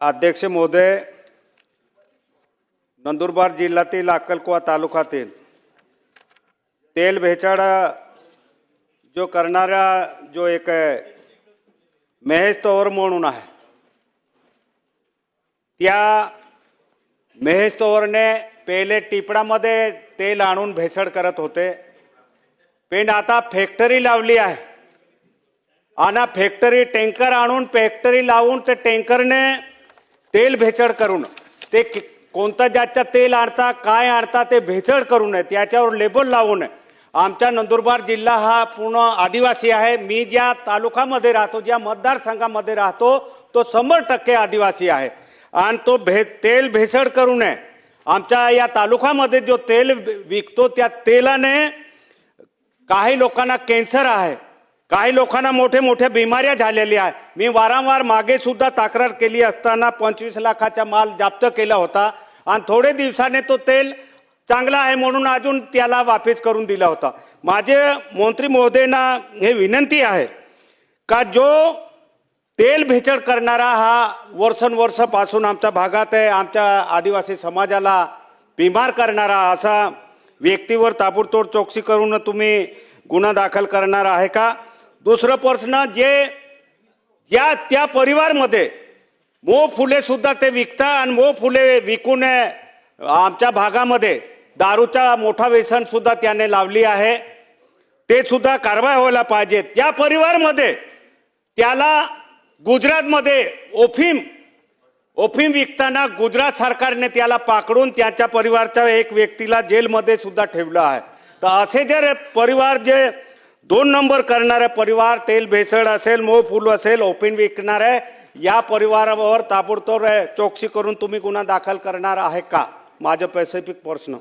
अध्यक्ष महोदय नंदुरबार जिल्ह्यातील अक्कलकुवा तालुक्यातील तेल भेचाड जो करणारा जो एक महेश तोवर म्हणून आहे. त्या महेश तोवरने पहिले टिपडामध्ये तेल आणून भेसळ करत होते. पण आता फॅक्टरी लावली आहे. आणि फॅक्टरी टँकर आणून फॅक्टरी लावून ते टँकरने तेल भेसळ करून ते कोणतं ज्याच्या तेल आणता काय आणता ते भेचड करू नये त्याच्यावर लेबल लावू नये. आमच्या नंदुरबार जिल्हा हा पूर्ण आदिवासी आहे. मी ज्या तालुकामध्ये राहतो ज्या मतदारसंघामध्ये राहतो तो शंभर टक्के आदिवासी आहे. आणि तो भे तेल भेसळ करू नये. आमच्या या तालुक्यामध्ये जो तेल विकतो त्या तेलाने काही लोकांना कॅन्सर आहे. काही लोकांना मोठे मोठ्या बिमाऱ्या झालेल्या आहे मी वारंवार मागे सुद्धा तक्रार केली असताना पंचवीस लाखाचा माल जप्त केला होता. आणि थोडे दिवसाने तो तेल चांगला आहे म्हणून अजून त्याला वापस करून दिला होता. माझे मंत्री महोदयांना हे विनंती आहे का जो तेल भेचड करणारा हा वर्षानुवर्षापासून आमच्या भागात आहे आमच्या आदिवासी समाजाला बिमार करणारा असा व्यक्तीवर ताबडतोड चौकशी करून तुम्ही गुन्हा दाखल करणार आहे का? दुसरं प्रश्न जे ज्या त्या परिवारमध्ये मो फुलेसुद्धा ते विकतात आणि मो फुले विकून आमच्या भागामध्ये दारूचा मोठा व्यसनसुद्धा त्याने लावली आहे. ते सुद्धा कारवाई व्हायला पाहिजे. त्या परिवारमध्ये त्याला गुजरातमध्ये ओफीम ओफीम विकताना गुजरात सरकारने त्याला पाकडून त्याच्या परिवारच्या एक व्यक्तीला जेलमध्ये सुद्धा ठेवलं आहे. तर असे जर परिवार जे दोन नंबर करणारे परिवार तेल भेसळ असेल मोह फुल असेल ओपिन विकणारे या परिवारावर ताबडतोब चौकशी करून तुम्ही गुन्हा दाखल करणार आहे का? माझं पॅसिफिक प्रश्न.